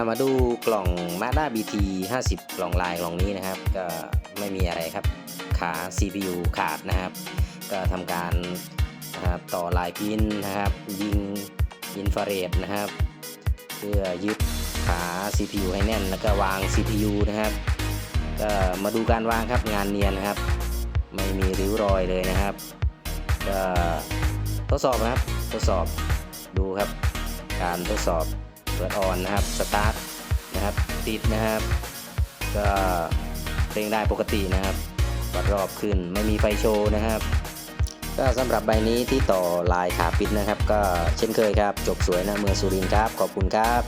ามาดูกล่อง Mazda BT 50 กล่องลายกล่องนี้นะครับ ก็ไม่มีอะไรครับ ขา CPU ขาดนะครับ ก็ทำการนะครับต่อลายพินนะครับ ยิงอินฟราเรดนะครับ เพื่อยึดขา CPU ให้แน่น แล้วก็วาง CPU นะครับ ก็มาดูการวางครับงานเนียนนะครับ ไม่มีริ้วรอยเลยนะครับก็ทดสอบนะครับ ทดสอบดูครับ การทดสอบ เปิดออนนะครับสตาร์ทนะครับติดนะครับ ก็เพลงได้ปกตินะครับวัดรอบขึ้นไม่มีไฟโชว์นะครับ ก็สำหรับใบนี้ที่ต่อลายขาปิดนะครับ ก็เช่นเคยครับ จบสวยนะเมืองสุรินทร์ครับ ขอบคุณครับ